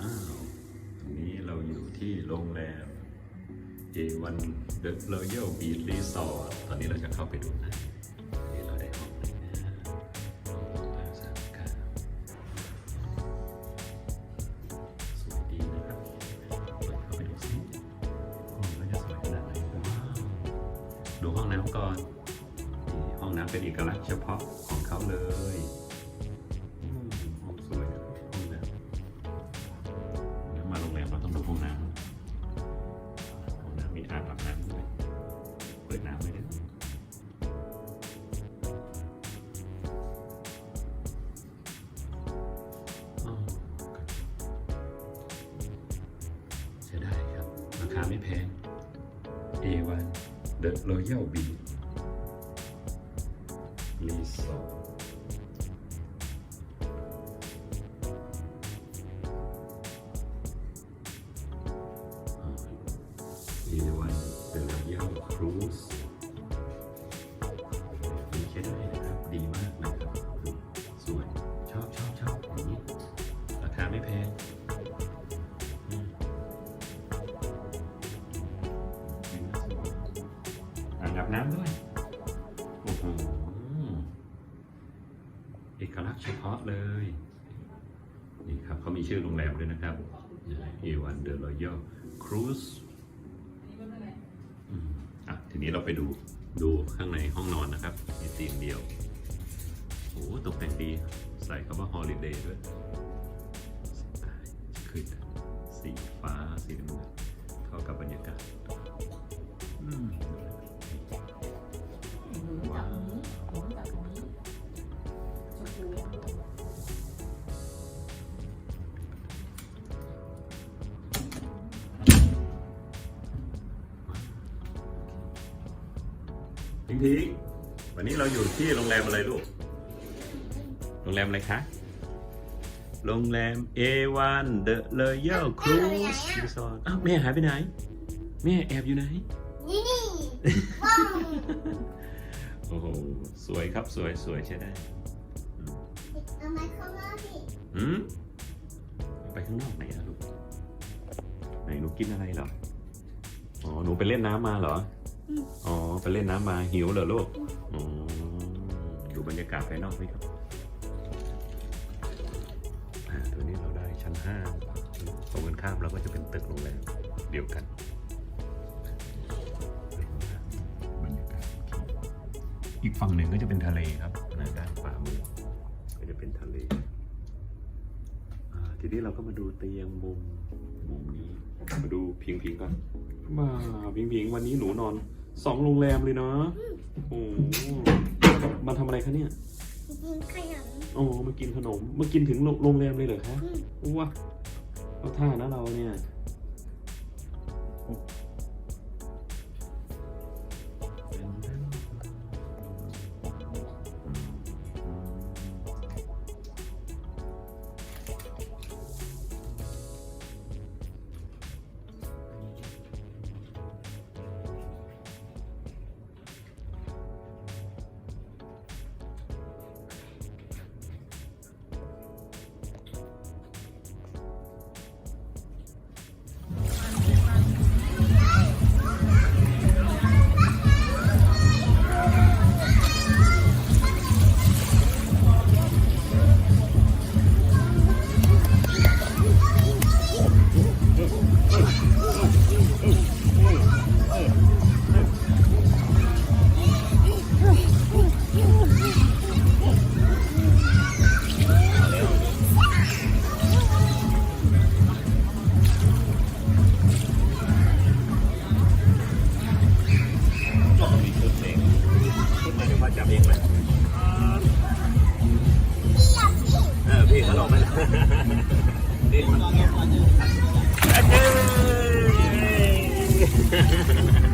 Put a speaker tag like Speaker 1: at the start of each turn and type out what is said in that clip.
Speaker 1: อ้าวตรงนี้เราอยู่ที่โรงแรม J1 The Royal Beach Resort ตอนนี้เราจะเข้าไปดูนะนี่เราได้หองนี้นะห้งสามเกาสวยดีนะครับเปิดเข้าไปดูสิห้องนี้จะสวยขนาดไหนว้าวดูห้องน้ำก่อนห้องน้ำเป็นเอกลักษณ์เฉพาะของเขาเลย ห้องน้ำห้องน้ำมีอ่างอาบน้ำด้วยเปิดน้ำไว้ด้วยอ๋อเสียดายครับ ราคาไม่แพง A1 The Royal b e Resort ไม่แพงอืมอ่างอาบน้ำด้วย โอ้โห เอกลักษณ์เฉพาะเลย นี่ครับเขามีชื่อโรงแรมด้วยนะครับ A1 The Royal Cruise อืมอะ ทีนี้เราไปดู ดูข้างในห้องนอนนะครับ มีเตียงเดียวโอ้ตกแต่งดี ใส่คำว่า holiday ด้วย ขึ้น สีฟ้าสีน้ำเงินเข้ากับบรรยากาศอืม
Speaker 2: หนูจับตรงนี้หนูจับตรงนี้ชมพู
Speaker 1: พิงพิงวันนี้เราอยู่ที่โรงแรมอะไรลูก โรงแรมอะไรคะ โรงแรม A1 The Royal Cruise Resort อ้าวแม่หายไปไหน แม่แอบอยู่ไหน
Speaker 3: นี่นี่ว้าว
Speaker 1: โอ้โห สวยครับสวยสวยใช่ได้
Speaker 3: ทำไมเขามาพี่
Speaker 1: อืมไปข้างนอกไหนอะลูก ไหนหนูกินอะไรเหรอ อ๋อ หนูไปเล่นน้ำมาเหรอ อ๋อ ไปเล่นน้ำมาหิวเหรอลูก อ๋อ ดูบรรยากาศภายนอกไหมครับอ่า ตัวนี้เราได้ชั้นห้าตรงกันข้ามเราก็จะเป็นตึกโรงแรมเดียวกันบรรยากาศอีกฝั่งหนึ่งก็จะเป็นทะเลครับนะด้านขวามือก็จะเป็นทะเลอ่าทีนี้เราก็มาดูเตียงมุมมุมนี้ มาดูพิงพิงก่อนมาพิงพิงวันนี้หนูนอนสองโรงแรมเลยเนาะโอ้โหมาทำอะไรคะเนี่ย
Speaker 3: กินขนม
Speaker 1: โอ้มากินขนม มากินถึงโรงโรงแรมเลยเหรอคะ
Speaker 3: อืม
Speaker 1: ว้าเอาท่านะเราเนี่ยก็ เ